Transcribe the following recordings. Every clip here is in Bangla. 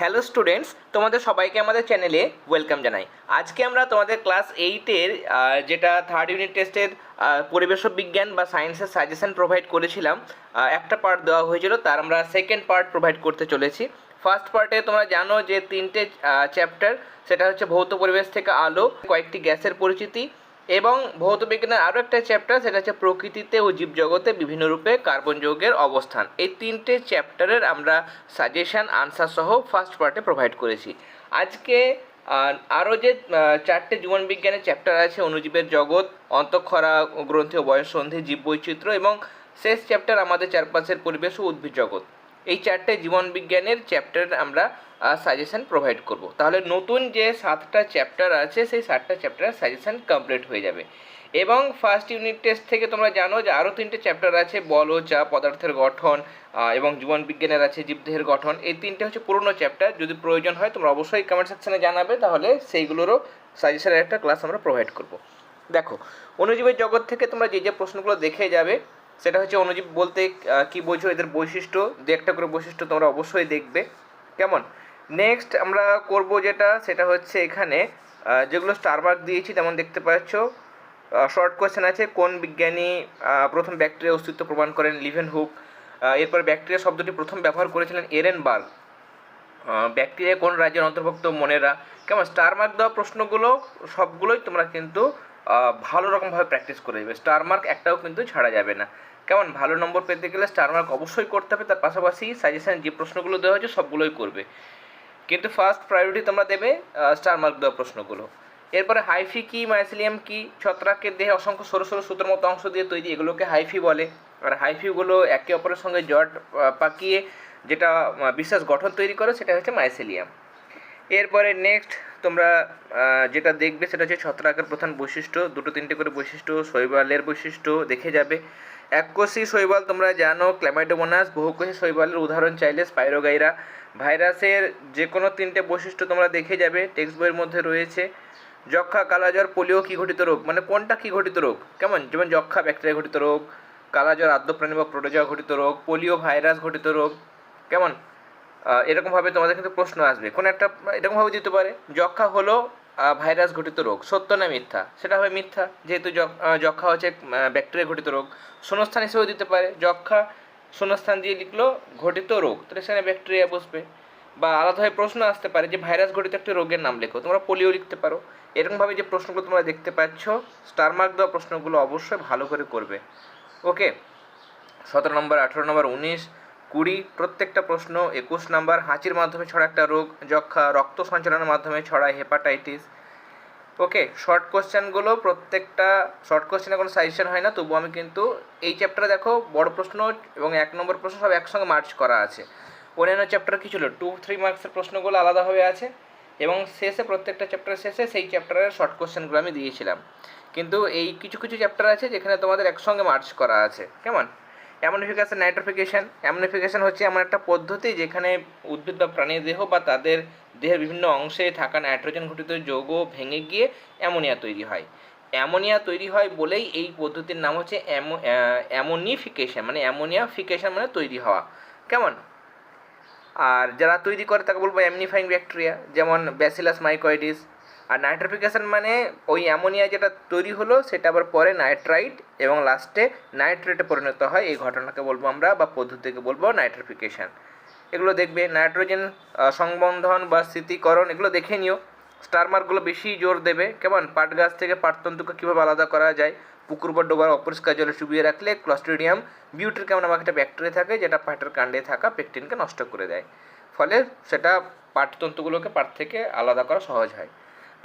হ্যালো স্টুডেন্টস, তোমাদের সবাইকে আমাদের চ্যানেলে ওয়েলকাম জানাই। আজকে আমরা তোমাদের ক্লাস এইটের যেটা থার্ড ইউনিট টেস্টের পরিবেশ বিজ্ঞান বা সায়েন্সের সাজেশন প্রোভাইড করেছিলাম একটা পার্ট দেওয়া হয়েছিল, তার আমরা সেকেন্ড পার্ট প্রোভাইড করতে চলেছি। ফার্স্ট পার্টে তোমরা জানো যে তিনটে চ্যাপ্টার সেটা হচ্ছে ভৌত পরিবেশ থেকে আলো, কয়েকটি গ্যাসের পরিচিতি এবং ভৌত বিজ্ঞানের আরও একটা চ্যাপ্টার সেটা হচ্ছে প্রকৃতিতে ও জীবজগতে বিভিন্ন রূপে কার্বন যৌগের অবস্থান। এই তিনটে চ্যাপ্টারের আমরা সাজেশন আনসার সহ ফার্স্ট পার্টে প্রোভাইড করেছি। আজকে আরও যে চারটে জীবন বিজ্ঞানের চ্যাপ্টার আছে অণুজীবের জগৎ, অন্তঃক্ষরা, গ্রন্থি ও বয়ঃসন্ধি জীব বৈচিত্র্য এবং শেষ চ্যাপ্টার আমাদের চারপাশের পরিবেশ ও উদ্ভিদ জগৎ। এই চারটে জীবন বিজ্ঞানের চ্যাপ্টার আমরা সাজেশন প্রোভাইড করব। তাহলে নতুন যে সাতটা চ্যাপ্টার আছে, সেই সাতটা চ্যাপ্টারের সাজেশন কমপ্লিট হয়ে যাবে। এবং ফার্স্ট ইউনিট টেস্ট থেকে তোমরা জানো যে আরও তিনটে চ্যাপ্টার আছে, বল চা পদার্থের গঠন এবং জীবন বিজ্ঞানের আছে, জীবদেহের গঠন। এই তিনটে হচ্ছে পুরনো চ্যাপ্টার যদি প্রয়োজন হয় তোমরা অবশ্যই কমেন্ট সেকশনে জানাবে, তাহলে সেইগুলোরও সাজেশনের একটা ক্লাস আমরা প্রোভাইড করব। দেখো অনুজীবের জগৎ থেকে তোমরা যে যে প্রশ্নগুলো দেখে যাবে সেটা হচ্ছে অণুজীব বলতে কি বোঝো এদের বৈশিষ্ট্য? দু একটা করে বৈশিষ্ট্য তোমরা অবশ্যই দেখবে। কেমন? নেক্সট আমরা করব যেটা, সেটা হচ্ছে এখানে যেগুলো স্টার মার্ক দিয়েছি, তেমন দেখতে পাচ্ছ। শর্ট কোয়েশ্চেন আছে, কোন বিজ্ঞানী প্রথম ব্যাকটেরিয়া অস্তিত্ব প্রমাণ করেন? লিভেন হুক এরপর ব্যাকটেরিয়া শব্দটি প্রথম ব্যবহার করেছিলেন এরেন বার্গ ব্যাকটেরিয়া কোন রাজ্যের অন্তর্ভুক্ত মনেরা? কেমন? স্টার মার্ক দেওয়া প্রশ্নগুলো, সবগুলোই তোমরা কিন্তু ভালো রকমভাবে প্র্যাকটিস করে যাবে। স্টার মার্ক একটাও কিন্তু ছাড়া যাবে না। কেমন ভালো নম্বর পেতে গেলে স্টার মার্ক অবশ্যই করতে হবে। তার পাশাপাশি সাজেশন যে প্রশ্নগুলো দেওয়া হয়েছে সবগুলোই করবে। কিন্তু ফার্স্ট প্রায়োরিটি তোমরা দেবে স্টার মার্ক দেওয়া প্রশ্নগুলো। এরপরে হাইফি কি মাইসিলিয়াম কি, ছত্রাকের দেহে অসংখ্য সরু সরু সুতোর মতো অংশ দিয়ে তৈরি, এগুলোকে হাইফি বলে। আর হাইফিগুলো একে অপরের সঙ্গে জট পাকিয়ে যেটা বিশেষ গঠন তৈরি করে, সেটা হচ্ছে মাইসিলিয়াম এরপরে নেক্সট তোমরা যেটা দেখবে সেটা হচ্ছে ছত্রাকের প্রধান বৈশিষ্ট্য। দুটো তিনটে করে বৈশিষ্ট্য, শৈবালের বৈশিষ্ট্য দেখে যাবে। এককোষী শৈবাল তোমরা জানো ক্ল্যামাইডোমোনাস বহুকোষী শৈবালের উদাহরণ চাইলে স্পাইরোগাইরা ভাইরাসের যে কোনো তিনটে বৈশিষ্ট্য তোমরা দেখে যাবে, টেক্সট বইয়ের মধ্যে রয়েছে। যক্ষা, কালাজ্বর, পোলিও কি ঘটিত রোগ? মানে কোনটা কি ঘটিত রোগ? কেমন? যেমন যক্ষা, ব্যাকটেরিয়া ঘটিত রোগ, কালাজ্বর, আদ্যপ্রাণী বা প্রোটোজোয়া ঘটিত রোগ, পোলিও ভাইরাস ঘটিত রোগ, কেমন? এরকমভাবে তোমাদের কিন্তু প্রশ্ন আসবে। কোন একটা, এরকমভাবে দিতে পারে। যক্ষা হলো ভাইরাস ঘটিত রোগ। সত্য না মিথ্যা? সেটা হবে মিথ্যা। যেহেতু যক- যক্ষা হচ্ছে ব্যাকটেরিয়া ঘটিত রোগ। শূন্যস্থান হিসেবেও দিতে পারে। যক্ষা শূন্যস্থান দিয়ে লিখলো, ঘটিত রোগ। তাহলে সেখানে ব্যাকটেরিয়া বসবে। বা আলাদাভাবে প্রশ্ন আসতে পারে যে, ভাইরাস ঘটিত একটি রোগের নাম লেখো। তোমরা পোলিও লিখতে পারো। এরকমভাবে যে প্রশ্নগুলো তোমরা দেখতে পাচ্ছ স্টার মার্ক দেওয়া প্রশ্নগুলো অবশ্যই ভালো করে করবে। ওকে সতেরো নম্বর, আঠেরো নম্বর, উনিশ। কুড়ি, প্রত্যেকটা প্রশ্ন একুশ নাম্বার, হাঁচির মাধ্যমে ছড়া একটা রোগ, যক্ষা, রক্ত সঞ্চালনের মাধ্যমে ছড়ায় হেপাটাইটিস। ওকে শর্ট কোশ্চেনগুলো প্রত্যেকটা শর্ট কোশ্চেনে কোনো সাজেশন হয় না তবু আমি কিন্তু এই চ্যাপ্টারে দেখো, বড় প্রশ্ন এবং এক নম্বর প্রশ্ন সব একসঙ্গে মার্চ করা আছে। অন্যান্য চ্যাপ্টার কী ছিল টু থ্রি মার্কসের প্রশ্নগুলো আলাদাভাবে আছে এবং শেষে প্রত্যেকটা চ্যাপ্টারের শেষে সেই চ্যাপ্টারের শর্ট কোশ্চেনগুলো আমি দিয়েছিলাম। কিন্তু এই কিছু কিছু চ্যাপ্টার আছে যেখানে তোমাদের একসঙ্গে মার্চ করা আছে। কেমন? অ্যামোনিফিকেশন নাইট্রোফিকেশন অ্যামোনিফিকেশন হচ্ছে এমন একটা পদ্ধতি যেখানে উদ্ভিদ বা প্রাণীর দেহ বা তাদের দেহের বিভিন্ন অংশে থাকা নাইট্রোজেন ঘটিত যৌগ ভেঙে গিয়ে অ্যামোনিয়া তৈরি হয়। অ্যামোনিয়া তৈরি হয় বলেই এই পদ্ধতির নাম হচ্ছে অ্যামো অ্যামোনিফিকেশন মানে অ্যামোনিয়া অ্যামোনিয়াফিকেশন মানে তৈরি হওয়া। কেমন? আর যারা তৈরি করে তাকে বলব অ্যামনিফাইং ব্যাকটেরিয়া, যেমন ব্যাসিলাস মাইকয়েডিস আর নাইট্রিফিকেশন মানে ওই অ্যামোনিয়া যেটা তৈরি হলো, সেটা আবার পরে নাইট্রাইট এবং লাস্টে নাইট্রেটে পরিণত হয়। এই ঘটনাকে বলব আমরা বা পদ্ধতিকে বলব নাইট্রিফিকেশন এগুলো দেখবে নাইট্রোজেন সংবন্ধন বা স্মৃতিকরণ এগুলো দেখে নিও। স্টার মার্কগুলো বেশি জোর দেবে। কেমন? পাট গাছ থেকে পাটতন্তুকে কীভাবে আলাদা করা যায়? পুকুর বা ডোবার অপরিষ্কার জলে চুবিয়ে রাখলে ক্লস্ট্রিডিয়াম বিউটির কেমন নামক একটা ব্যাকটেরিয়া থাকে, যেটা পাটের কাণ্ডে থাকা পেকটিনকে নষ্ট করে দেয়। ফলে সেটা পাটতন্তুগুলোকে পাট থেকে আলাদা করা সহজ হয়।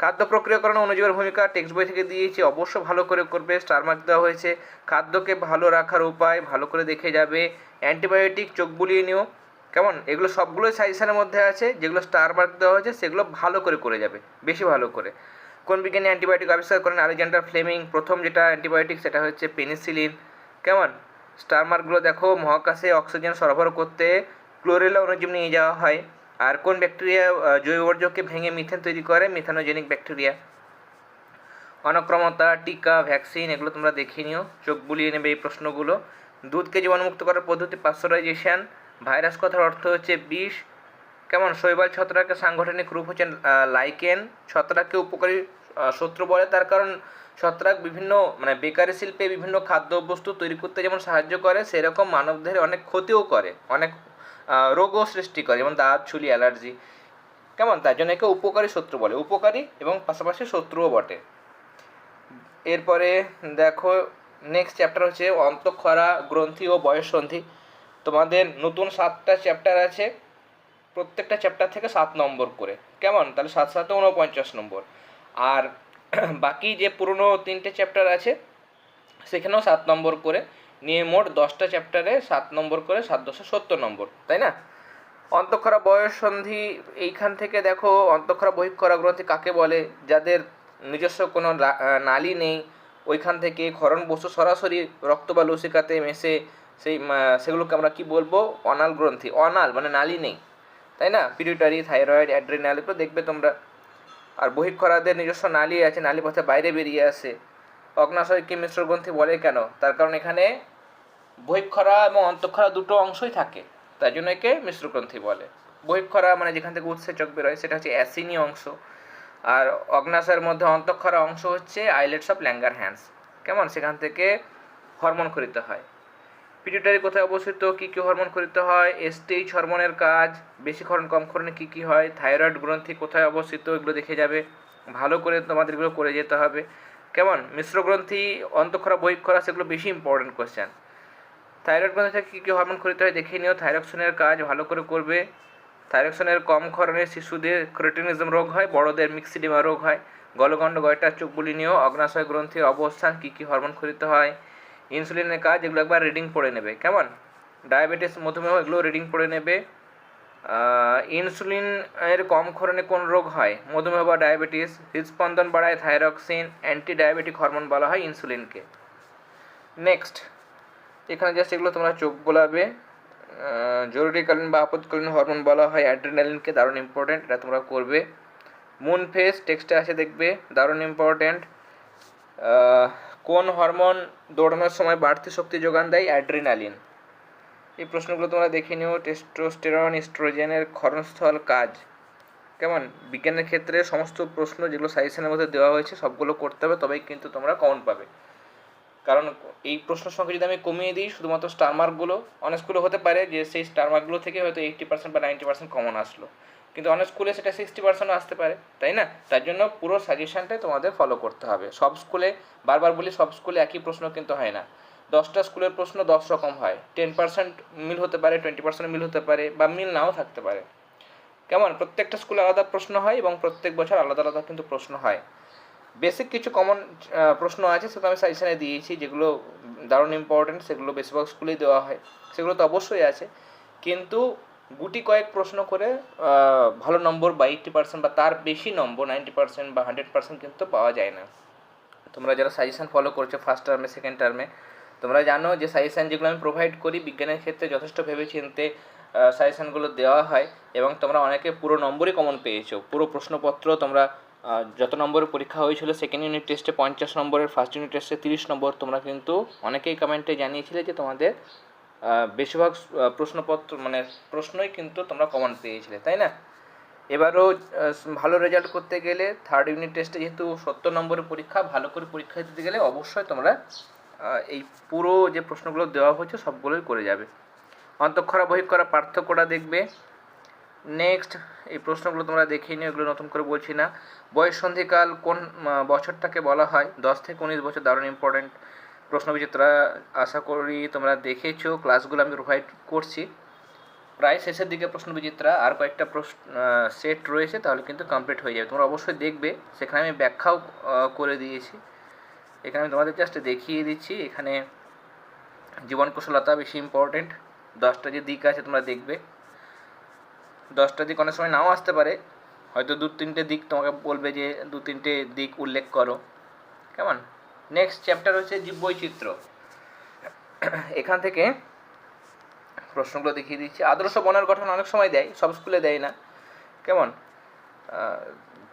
খাদ্য প্রক্রিয়াকরণ অনুজীবের ভূমিকা টেক্সট বই থেকে দিয়েছি। অবশ্য ভালো করে করবে, স্টার মার্ক দেওয়া হয়েছে। খাদ্যকে ভালো রাখার উপায় ভালো করে দেখে যাবে। অ্যান্টিবায়োটিক চোখ বুলিয়ে নিও। কেমন? এগুলো সবগুলোই সাজেশনের মধ্যে আছে। যেগুলো স্টার মার্ক দেওয়া হয়েছে, সেগুলো ভালো করে করে যাবে। বেশি ভালো করে। কোন বিজ্ঞানী অ্যান্টিবায়োটিক আবিষ্কার করেন? Alexander Fleming. প্রথম যেটা অ্যান্টিবায়োটিক, সেটা হচ্ছে পেনিসিলিন। কেমন? স্টার মার্কগুলো দেখো, মহাকাশে অক্সিজেন সরবরাহ করতে ক্লোরেলা অনুজীব নিয়ে যাওয়া হয়। আর কোন ব্যাকটেরিয়া জৈব বর্জ্যকে ভেঙে মিথেন তৈরি করে? Methanogenic bacteria. অনক্রমতা, টিকা, ভ্যাকসিন, এগুলো তোমরা দেখে নিও। চোখ বুলিয়ে নেবে এই প্রশ্নগুলো। দুধকে জীবাণুমুক্ত করার পদ্ধতি পাশ্চারাইজেশন। ভাইরাস কথার অর্থ হচ্ছে বিষ। কেমন? শৈবাল ছত্রাকের সাংগঠনিক রূপ হচ্ছে লাইকেন। ছত্রাককে উপকারী শত্রু বলে। তার কারণ, ছত্রাক বিভিন্ন মানে বেকারি শিল্পে বিভিন্ন খাদ্যবস্তু তৈরি করতে যেমন সাহায্য করে, সেরকম মানবদেহে অনেক ক্ষতিও করে। অনেক রোগও সৃষ্টি করে, যেমন দাঁত ছুলি অ্যালার্জি। কেমন? তার জন্য একে উপকারী শত্রু বলে। উপকারী এবং পাশাপাশি শত্রুও বটে। এরপরে দেখো নেক্সট চ্যাপ্টার হচ্ছে অন্তঃক্ষরা, গ্রন্থি ও বয়ঃসন্ধি। তোমাদের নতুন সাতটা চ্যাপ্টার আছে, প্রত্যেকটা চ্যাপ্টার থেকে সাত নম্বর করে। কেমন? তাহলে সাত সাতে উনপঞ্চাশ নম্বর। আর বাকি যে পুরনো তিনটে চ্যাপ্টার আছে, সেখানেও সাত নম্বর করে। নিয়ে মোট দশটা চ্যাপ্টারে সাত নম্বর করে সাত দশে সত্তর নম্বর, তাই না? অন্তঃক্ষরা বয়স সন্ধি এইখান থেকে দেখো, অন্তঃক্ষরা বহিক্ষরা গ্রন্থি কাকে বলে? যাদের নিজস্ব কোনো নালি নেই, ওইখান থেকে ক্ষরণ বস্তু সরাসরি রক্ত বা লসিকাতে মেশে সেই সেগুলোকে আমরা কি বলব? অনাল গ্রন্থি। অনাল মানে নালি নেই, তাই না? পিরিটারি থাইরয়েড, অ্যাড্রিনাল, এগুলো দেখবে তোমরা। আর বহিক্ষরাদের নিজস্ব নালী আছে নালী পথে বাইরে বেরিয়ে আসে। অগ্নাশয়কে মিশ্র গ্রন্থি বলে কেন? তার কারণ এখানে বহিঃক্ষরা এবং অন্তঃক্ষরা দুটো অংশই থাকে। তাই জন্য একে মিশ্র গ্রন্থি বলে। বহিঃক্ষরা মানে যেখান থেকে উৎসেচক বেরোয়, সেটা হচ্ছে অ্যাসিনি অংশ। আর অগ্নাশয়ের মধ্যে অন্তঃক্ষরা অংশ হচ্ছে আইলেটস অফ ল্যাঙ্গার হ্যান্ডস। কেমন? সেখান থেকে হরমোন খরিত হয়। পিটুইটারি কোথায় অবস্থিত? কী কী হরমোন খরিত হয়? এসটিএইচ হরমোনের কাজ? বেশি ক্ষরণ কম ক্ষরণে কী কী হয়? থাইরয়েড গ্রন্থি কোথায় অবস্থিত? এগুলো দেখে যাবে। ভালো করে তোমাদের এগুলো করে যেতে হবে। কেমন? মিশ্র গ্রন্থি, অন্তঃক্ষরা, বহিঃক্ষরা, সেগুলো বেশি ইম্পর্টেন্ট কোশ্চেন থাইরয়েড গ্রন্থি কী কী হরমোন খরিত হয় দেখে নিও। থাইরক্সনের কাজ ভালো করে করবে। থাইরক্সনের কম ক্ষরণে শিশুদের ক্রেটিনিজম রোগ হয়, বড়দের মিক্সিডিমা রোগ হয়। গলগণ্ড গয়টার চোখগুলি নিয়েও অগ্নাশয় গ্রন্থির অবস্থান, কী কী হরমোন খরিত হয়, ইনসুলিনের কাজ, এগুলো একবার রিডিং পড়ে নেবে। কেমন? ডায়াবেটিস, মধুমেহ, এগুলো রিডিং পড়ে নেবে। ইনসুলিন এর কম ক্ষরণে কোন রোগ হয়? মধুমেহ বা ডায়াবেটিস, হৃদস্পন্দন বাড়ায়, থাইরক্সিন অ্যান্টি ডায়াবেটিক হরমোন বলা হয় ইনসুলিনকে। নেক্সট এখানে জাস্ট এগুলো তোমরা চোখ আহ, জরুরিকালীন বা আপদকালীন হরমোন বলা হয় অ্যাড্রিনালিনকে দারুণ ইম্পর্টেন্ট এটা তোমরা করবে। মুন ফেস টেক্সটে আসে দেখবে দারুণ ইম্পর্টেন্ট কোন হরমোন দৌড়ানোর সময় বাড়তি শক্তি যোগান দেয়? অ্যাড্রিনালিন এই প্রশ্নগুলো তোমরা দেখে নিও। টেস্টোস্টেরন ইস্ট্রোজেনের ক্ষরণস্থল কাজ। কেমন? বিজ্ঞানের ক্ষেত্রে সমস্ত প্রশ্ন যেগুলো সাজেশনের মধ্যে দেওয়া হয়েছে সবগুলো করতে হবে তবেই কিন্তু তোমরা কাউন্ট পাবে। কারণ এই প্রশ্নের সংখ্যা যদি আমি কমিয়ে দিই, শুধুমাত্র স্টার মার্কগুলো অনেক স্কুলে হতে পারে যে সেই স্টার মার্কগুলো থেকে হয়তো এইট্টি পার্সেন্ট বা নাইনটি পার্সেন্ট কমন আসলো। কিন্তু অনেক স্কুলে সেটা সিক্সটি পার্সেন্টও আসতে পারে, তাই না? তার জন্য পুরো সাজেশানটাই তোমাদের ফলো করতে হবে। সব স্কুলে বারবার বলি, সব স্কুলে একই প্রশ্ন কিন্তু হয় না। দশটা স্কুলের প্রশ্ন দশ রকম হয়। টেন পার্সেন্ট মিল হতে পারে টোয়েন্টি পার্সেন্ট মিল হতে পারে, বা মিল নাও থাকতে পারে। কেমন? প্রত্যেকটা স্কুলে আলাদা প্রশ্ন হয় এবং প্রত্যেক বছর আলাদা আলাদা কিন্তু প্রশ্ন হয়। বেসিক কিছু কমন প্রশ্ন আছে, সেগুলো আমি সাজেশনে দিয়েছি, যেগুলো দারুণ ইম্পর্টেন্ট সেগুলো বেশিরভাগ স্কুলেই দেওয়া হয়। সেগুলো তো অবশ্যই আছে। কিন্তু গুটি কয়েক প্রশ্ন করে ভালো নম্বর বা এইট্টি পার্সেন্ট বা তার বেশি নম্বর নাইনটি পার্সেন্ট বা হান্ড্রেড পার্সেন্ট কিন্তু পাওয়া যায় না। তোমরা যারা সাজেশন ফলো করছ ফার্স্ট টার্মে সেকেন্ড টার্মে তোমরা জানো যে সাজেশন যেগুলো আমি প্রোভাইড করি, বিজ্ঞানের ক্ষেত্রে যথেষ্ট ভেবেচিন্তে সাজেশনগুলো দেওয়া হয় এবং তোমরা অনেকে পুরো নম্বরই কমন পেয়েছ। পুরো প্রশ্নপত্র তোমরা যত নম্বরের পরীক্ষা হয়েছিল সেকেন্ড ইউনিট টেস্টে পঞ্চাশ নম্বরের ফার্স্ট ইউনিট টেস্টে তিরিশ নম্বর। তোমরা কিন্তু অনেকেই কমেন্টে জানিয়েছিলে যে তোমাদের বেশিরভাগ প্রশ্নপত্র মানে প্রশ্নই কিন্তু তোমরা কমন পেয়েছিলে, তাই না? এবারও ভালো রেজাল্ট করতে গেলে থার্ড ইউনিট টেস্টে যেহেতু সত্তর নম্বরের পরীক্ষা, ভালো করে পরীক্ষা দিতে গেলে অবশ্যই তোমরা এই পুরো যে প্রশ্নগুলো দেওয়া হয়েছে, সবগুলোই করে যাবে। অন্তঃক্ষরা বহিঃক্ষরা পার্থক্যটা দেখবে। নেক্সট এই প্রশ্নগুলো তোমরা দেখিয়ে নিও, এগুলো নতুন করে বলছি না। বয়স সন্ধিকাল কোন বছরটাকে বলা হয়? দশ থেকে উনিশ বছর, দারুণ ইম্পর্টেন্ট প্রশ্নবিচিত্রা আশা করি তোমরা দেখেছ ক্লাসগুলো আমি প্রোভাইড করছি। প্রায় শেষের দিকে প্রশ্নবিচিত্রা আর কয়েকটা প্রশ্ন সেট রয়েছে, তাহলে কিন্তু কমপ্লিট হয়ে যাবে। তোমরা অবশ্যই দেখবে, সেখানে আমি ব্যাখ্যাও করে দিয়েছি। এখানে আমি তোমাদের জাস্ট দেখিয়ে দিচ্ছি, এখানে জীবন কুশলতা বেশি ইম্পর্টেন্ট দশটা যে দিক আছে তোমরা দেখবে। দশটা দিক অনেক সময় নাও আসতে পারে, হয়তো দু তিনটে দিক তোমাকে বলবে যে দু তিনটে দিক উল্লেখ করো। কেমন? নেক্সট চ্যাপ্টার হচ্ছে জীববৈচিত্র্য। এখান থেকে প্রশ্নগুলো দেখিয়ে দিচ্ছি। আদর্শ বনের গঠন অনেক সময় দেয়, সব স্কুলে দেয় না। কেমন?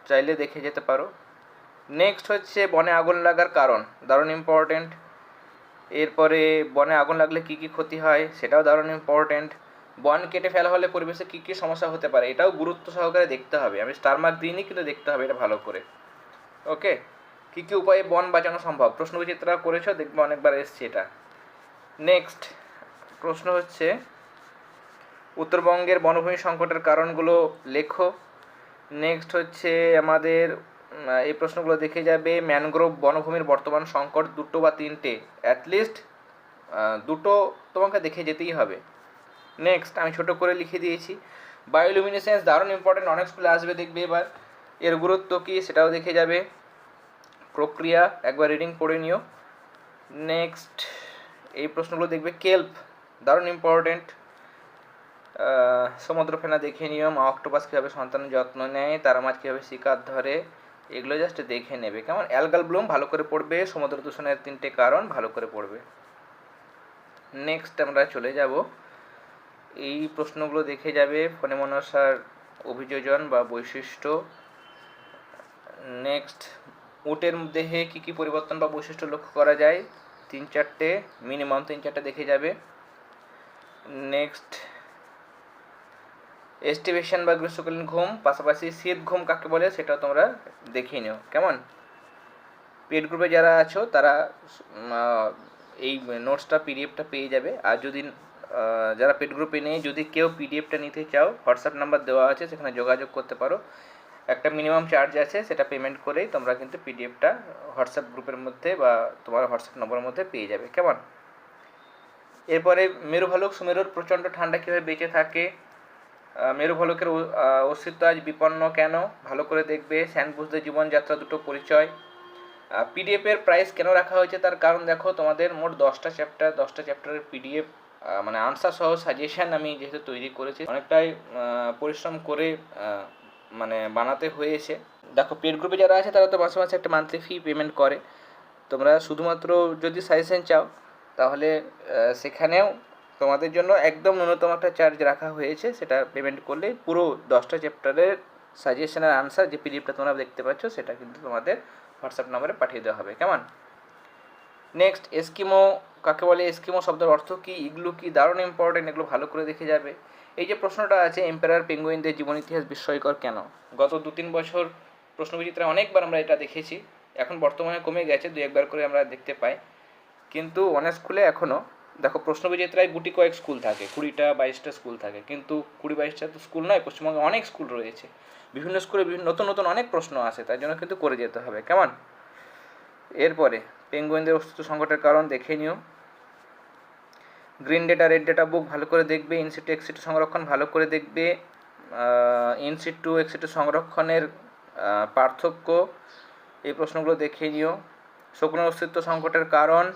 চাইলে দেখে যেতে পারো। নেক্সট হচ্ছে বনে আগুন লাগার কারণ, দারুণ ইম্পর্টেন্ট এরপরে বনে আগুন লাগলে কি কি ক্ষতি হয়, সেটাও দারুণ ইম্পর্টেন্ট বন কেটে ফেলা হলে পরিবেশে কী কী সমস্যা হতে পারে, এটাও গুরুত্ব সহকারে দেখতে হবে। আমি স্টার মার্ক দিইনি, কিন্তু দেখতে হবে এটা ভালো করে। ওকে? কী কী উপায়ে বন বাঁচানো সম্ভব? প্রশ্ন বিচিত্রা করেছ, দেখবে অনেকবার এসছে এটা। নেক্সট প্রশ্ন হচ্ছে, উত্তরবঙ্গের বনভূমি সংকটের কারণগুলো লেখো। নেক্সট হচ্ছে, আমাদের এই প্রশ্নগুলো দেখে যাবে ম্যানগ্রোভ বনভূমির বর্তমান সংকট দুটো বা তিনটে। অ্যাটলিস্ট দুটো তোমাকে দেখে যেতেই হবে। নেক্সট আমি ছোট করে লিখে দিয়েছি। বায়োলুমিনেসেন্স দারুণ ইম্পর্টেন্ট অনেক স্কুলে আসবে, দেখবে এবার। এর গুরুত্ব কী সেটাও দেখে যাবে। প্রক্রিয়া, একবার রিডিং পড়ে নিও। নেক্সট এই প্রশ্নগুলো দেখবে কেল্প দারুণ ইম্পর্টেন্ট সমুদ্র ফেনা দেখে নিও। মা অক্টোপাস কীভাবে সন্তানের যত্ন নেয়, তারা মাছ কীভাবে শিকার ধরে, এগুলো জাস্ট দেখে নেবে। কেমন? অ্যালগাল ব্লুম ভালো করে পড়বে, সমুদ্র দূষণের তিনটে কারণ ভালো করে পড়বে। নেক্সট আমরা চলে যাব। এই প্রশ্নগুলো দেখে যাবে ফনেমনসার অভিযোজন বা বৈশিষ্ট্য। নেক্সট উটের দেহে কী কী পরিবর্তন বা বৈশিষ্ট্য লক্ষ্য করা যায়? তিন চারটে মিনিমাম তিন চারটে দেখে যাবে। নেক্সট এস্টিভেশন বা গ্রীষ্মকালীন ঘুম, পাশাপাশি শীত ঘুম কাকে বলে সেটাও তোমরা দেখে নিও। কেমন? পেড গ্রুপে যারা আছো, তারা এই নোটসটা পিডিএফটা পেয়ে যাবে। আর যদি যারা পেড গ্রুপে নেই, যদি কেউ পিডিএফটা নিতে চাও, হোয়াটসঅ্যাপ নাম্বার দেওয়া আছে, সেখানে যোগাযোগ করতে পারো। একটা মিনিমাম চার্জ আছে, সেটা পেমেন্ট করেই তোমরা কিন্তু পিডিএফটা হোয়াটসঅ্যাপ গ্রুপের মধ্যে বা তোমার হোয়াটসঅ্যাপ নম্বরের মধ্যে পেয়ে যাবে, কেমন? এরপরে মেরু ভালুক সুমেরুর প্রচণ্ড ঠান্ডা কীভাবে বেঁচে থাকে? মেরু ভালুকের অস্তিত্ব আজ বিপন্ন কেন? ভালো করে দেখবে স্যানবুজদের জীবনযাত্রা দুটো পরিচয়। পিডিএফের প্রাইস কেন রাখা হয়েছে তার কারণ দেখো, তোমাদের মোট দশটা চ্যাপ্টার দশটা চ্যাপ্টারের পিডিএফ মানে আনসার সহ সাজেশন আমি যেহেতু তৈরি করেছি, অনেকটাই পরিশ্রম করে মানে বানাতে হয়েছে। দেখো পেড গ্রুপে যারা আছে তারা তো মাসে মাসে একটা মান্থলি ফি পেমেন্ট করে। তোমরা শুধুমাত্র যদি সাজেশন চাও, তাহলে সেখানেও তোমাদের জন্য একদম ন্যূনতম একটা চার্জ রাখা হয়েছে। সেটা পেমেন্ট করলে পুরো দশটা চ্যাপ্টারের সাজেশনের আনসার যে পিডিএফটা তোমরা দেখতে পাচ্ছ, সেটা কিন্তু তোমাদের হোয়াটসঅ্যাপ নম্বরে পাঠিয়ে দেওয়া হবে। কেমন? নেক্সট এস্কিমো কাকে বলে এস্কিমো শব্দের অর্থ কী? এগুলো কি দারুণ ইম্পর্টেন্ট এগুলো ভালো করে দেখে যাবে। এই যে প্রশ্নটা আছে এম্পায়ার পেঙ্গুইনদের জীবন ইতিহাস বিস্ময়কর কেন? গত দু তিন বছর প্রশ্নবিচিত্রে অনেকবার আমরা এটা দেখেছি। এখন বর্তমানে কমে গেছে দু একবার করে আমরা দেখতে পাই। কিন্তু অনেক স্কুলে এখনও দেখো, প্রশ্নবিচিত্রায় গুটি কয়েক স্কুল থাকে, কুড়িটা, বাইশটা স্কুল থাকে। কিন্তু কুড়ি, বাইশটা তো স্কুল নয়, পশ্চিমবঙ্গে অনেক স্কুল রয়েছে। বিভিন্ন স্কুলে বিভিন্ন নতুন নতুন অনেক প্রশ্ন আসে, তার জন্য কিন্তু করে যেতে হবে। কেমন? এরপরে পেঙ্গুইনদের অস্তিত্ব সংকটের কারণ দেখে নিও। Green data red data book ভালো করে দেখবে ইনসিটু এক্সিটু সংরক্ষণ ভালো করে দেখবে। ইনসিটু এক্সিটু সংরক্ষণের পার্থক্য এই প্রশ্নগুলো দেখে নিও। শুকনো অস্তিত্ব সংকটের কারণ।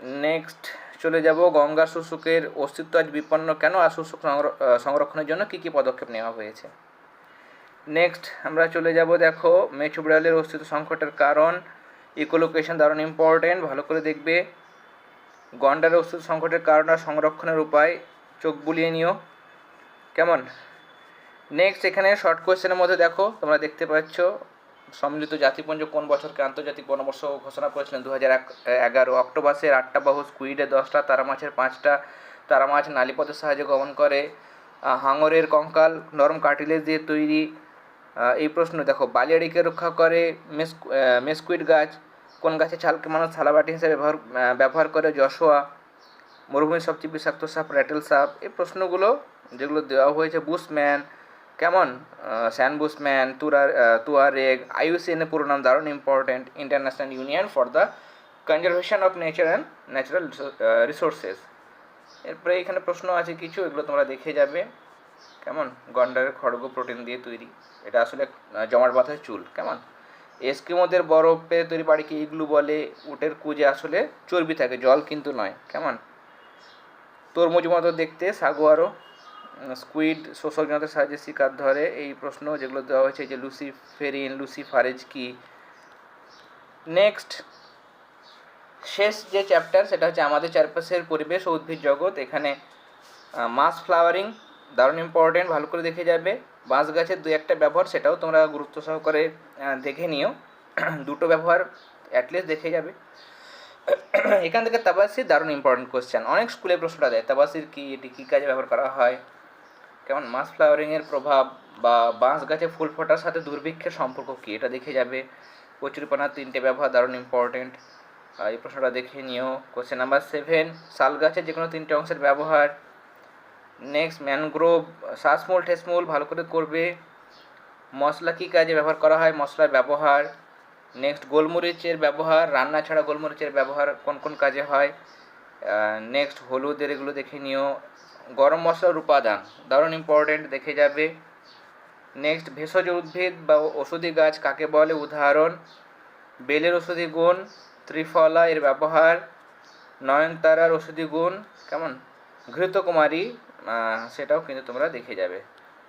নেক্সট চলে যাব, গঙ্গা শুশুকের অস্তিত্ব আজ বিপন্ন কেন? আর শুশুক সংর- সংরক্ষণের জন্য কী কী পদক্ষেপ নেওয়া হয়েছে? নেক্সট আমরা চলে যাব, দেখো মেচু বিড়ালের অস্তিত্ব সংকটের কারণ। ইকোলোকেশন দারুণ ইম্পর্টেন্ট ভালো করে দেখবে। গন্ডারের অস্তিত্ব সংকটের কারণ সংরক্ষণের উপায়, চোখ বুলিয়ে নিও। কেমন? নেক্সট এখানে শর্ট কোয়েশ্চেনের মধ্যে দেখো, তোমরা দেখতে পাচ্ছ, সম্মিলিত জাতিপুঞ্জ কোন বছরকে আন্তর্জাতিক বনবর্ষ ঘোষণা করেছিলেন? দু হাজার এগারো অক্টোবাসের আটটা বাহু স্কুইডে দশটা, তারা মাছের পাঁচটা, তারা মাছ নালিপথের সাহায্যে গমন করে। হাঙরের কঙ্কাল, নরম কার্টিলেজ দিয়ে তৈরি এই প্রশ্ন, দেখো, বালিয়াড়িকে রক্ষা করে মেস মেসকুইড গাছ, কোন গাছের ছালকে মানুষ থালাবাটি হিসেবে ব্যবহার ব্যবহার করে যশোয়া, মরুভূমির সবচেয়ে বিষাক্ত সাপ র্যাটেল সাপ, এই প্রশ্নগুলো যেগুলো দেওয়া হয়েছে বুশম্যান কেমন? স্যান বুশম্যান তুরার তুয়ারেগ আইউসিএন এর পুরো নাম দারুণ important international union for the conservation of nature and natural resources এরপরে এখানে প্রশ্ন আছে কিছু, এগুলো তোমরা দেখে যাবে। কেমন? গন্ডারের খড়গ প্রোটিন দিয়ে তৈরি। এটা আসলে আহ, জমাট বাঁধার চুল কেমন? এস্কিমোদের বরফে তৈরি বাড়িকে ইগলু বলে? উটের কুজে আসলে চর্বি থাকে জল কিন্তু নয় কেমন? তরমুজ মতো দেখতে সাগুয়ারও। স্কুইড শোষক যন্ত্রের সাহায্যে শিকার ধরে। এই প্রশ্ন যেগুলো দেওয়া হয়েছে যে লুসিফেরিন লুসিফারেজ কি? নেক্সট শেষ যে চ্যাপ্টার সেটা হচ্ছে আমাদের চারপাশের পরিবেশ ও উদ্ভিদ জগৎ। এখানে মাস ফ্লাওয়ারিং দারুণ ইম্পর্টেন্ট ভালো করে দেখে যাবে। বাঁশ গাছের দু একটা ব্যবহার সেটাও তোমরা গুরুত্ব সহকারে দেখে নিও। দুটো ব্যবহার অ্যাটলিস্ট দেখে যাবে। এখান থেকে তাবাসির দারুণ ইম্পর্টেন্ট কোশ্চেন অনেক স্কুলে প্রশ্নটা দেয়, তাবাসির কি, এটি কী কাজে ব্যবহার করা হয়? কেমন? মাস ফ্লাওয়ারিংয়ের প্রভাব বা বাঁশ গাছে ফুল ফোটার সাথে দুর্ভিক্ষের সম্পর্ক কী? এটা দেখে যাবে। কচুরিপানার তিনটে ব্যবহার দারুণ ইম্পর্টেন্ট এই প্রশ্নটা দেখে নিও। কোশ্চেন নাম্বার সেভেন শাল গাছের যে কোনো তিনটে অংশের ব্যবহার। নেক্সট ম্যানগ্রোভ শ্বাসমূল ঠেসমূল ভালো করে করবে। মশলা কী কাজে ব্যবহার করা হয়? মশলার ব্যবহার। নেক্সট গোলমরিচের ব্যবহার। রান্না ছাড়া গোলমরিচের ব্যবহার কোন কোন কাজে হয়? নেক্সট হলুদের এগুলো দেখে নিও। গরম মশলার উপাদান, দারুণ ইম্পর্টেন্ট দেখে যাবে। নেক্সট ভেষজ উদ্ভিদ বা ওষুধি গাছ কাকে বলে? উদাহরণ, বেলের ওষুধি গুণ, ত্রিফলা এর ব্যবহার, নয়নতারার ওষুধি গুণ, কেমন? ঘৃতকুমারী সেটাও কিন্তু তোমরা দেখে যাবে।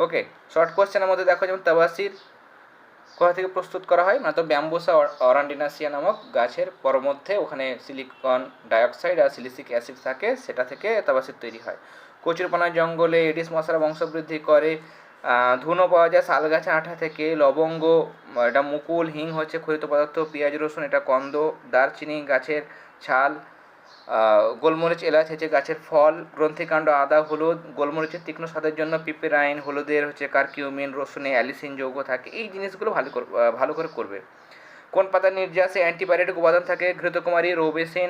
ওকে শর্ট কোশ্চেনের মধ্যে দেখো, যেমন তাবাসির কোথা থেকে প্রস্তুত করা হয়? মানে তো ব্যাম্বুসা অরান্ডিনাসিয়া নামক গাছের পর মধ্যে ওখানে সিলিকন ডাইঅক্সাইড আর সিলিসিক অ্যাসিড থাকে, সেটা থেকে তাবাসির তৈরি হয়। কচুরপানা জঙ্গলে এডিস মশারা বংশবৃদ্ধি করে ধুনো পাওয়া যায় শাল গাছের আঠা থেকে, লবঙ্গ, এটা মুকুল, হিং হচ্ছে খরিত পদার্থ, পেঁয়াজ, রসুন, এটা কন্দ, দারচিনি গাছের ছাল গোলমরিচ, এলাচ, হচ্ছে গাছের ফল গ্রন্থিকাণ্ড আদা, হলুদ, গোলমরিচের তীক্ষ্ণ স্বাদের জন্য পিপেরাইন হলুদের হচ্ছে কার্কিউমিন, রসুনে, অ্যালিসিন যৌগ থাকে। এই জিনিসগুলো ভালো ভালো করে করবে। কোন পাতার নির্যাসে, অ্যান্টিবায়োটিক উপাদান থাকে, ঘৃতকুমারী, রোবেসিন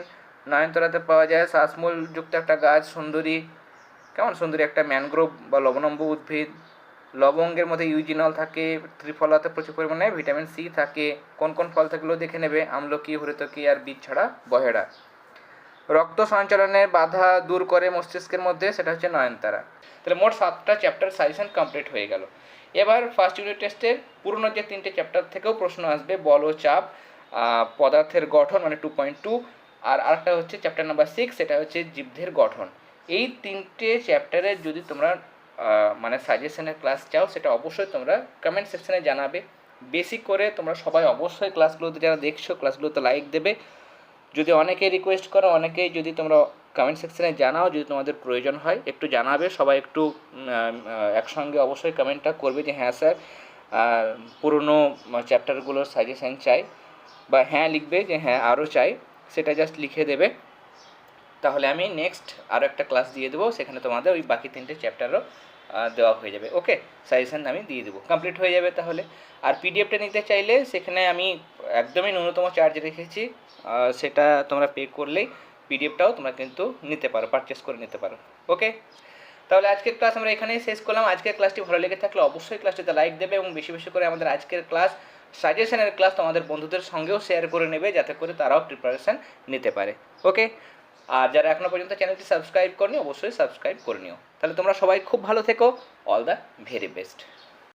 নয়নতলাতে পাওয়া যায় শ্বাসমূল যুক্ত একটা গাছ, সুন্দরী, কেমন সুন্দরী একটা ম্যানগ্রোভ বা লবণম্ব উদ্ভিদ, লবঙ্গের মধ্যে ইউজিনল থাকে, ত্রিফলাতে প্রচুর পরিমাণে ভিটামিন সি থাকে। কোন কোন ফল থাকলেও দেখে নেবে, আমলকি, হরিতকি আর বীজ ছাড়া বহেড়া রক্ত সঞ্চালনের বাধা দূর করে মস্তিষ্কের মধ্যে, সেটা হচ্ছে নয়নতারা। তাহলে মোট সাতটা চ্যাপ্টার সাজেশন কমপ্লিট হয়ে গেল। এবার ফার্স্ট ইউনিট টেস্টের পুরনো যে তিনটে চ্যাপ্টার থেকেও প্রশ্ন আসবে, বল চাপ পদার্থের গঠন মানে টু পয়েন্ট টু আর আরেকটা হচ্ছে চ্যাপ্টার নাম্বার সিক্স সেটা হচ্ছে জীবদের গঠন। এই তিনটে চ্যাপ্টারের যদি তোমরা মানে সাজেশনের ক্লাস চাও, সেটা অবশ্যই তোমরা কমেন্ট সেকশনে জানাবে। বেশি করে তোমরা সবাই অবশ্যই ক্লাসগুলোতে যারা দেখছ ক্লাসগুলোতে লাইক দেবে। যদি অনেকে রিকোয়েস্ট করো, অনেকেই যদি তোমরা কমেন্ট সেকশানে জানাও যদি তোমাদের প্রয়োজন হয়, একটু জানাবে। সবাই একটু একসঙ্গে অবশ্যই কমেন্টটা করবে যে হ্যাঁ স্যার পুরনো চ্যাপ্টারগুলোর সাজেশান চাই। বা হ্যাঁ লিখবে যে হ্যাঁ আরও চাই। সেটা জাস্ট লিখে দেবে। তাহলে আমি নেক্সট আরও একটা ক্লাস দিয়ে দেবো, সেখানে তোমাদের ওই বাকি তিনটে চ্যাপ্টারও দেওয়া হয়ে যাবে ওকে সাজেশান আমি দিয়ে দেবো কমপ্লিট হয়ে যাবে তাহলে। আর পিডিএফটা নিতে চাইলে সেখানে আমি একদমই ন্যূনতম চার্জ রেখেছি সেটা তোমরা পে করলেই পিডিএফটাও তোমরা কিন্তু নিতে পারো পারচেস করে নিতে পারো ওকে তাহলে আজকের ক্লাস আমরা এখানেই শেষ করলাম। আজকের ক্লাসটি ভালো লেগে থাকলে অবশ্যই ক্লাসটিতে লাইক দেবে এবং বেশি বেশি করে আমাদের আজকের ক্লাস সাজেশনের ক্লাস তোমাদের বন্ধুদের সঙ্গেও শেয়ার করে নেবে, যাতে করে তারাও প্রিপারেশান নিতে পারে ওকে আর যারা এখনও পর্যন্ত চ্যানেলটি সাবস্ক্রাইব করনি, অবশ্যই সাবস্ক্রাইব করে নিও। তাহলে তোমরা সবাই খুব ভালো থেকো। All the very best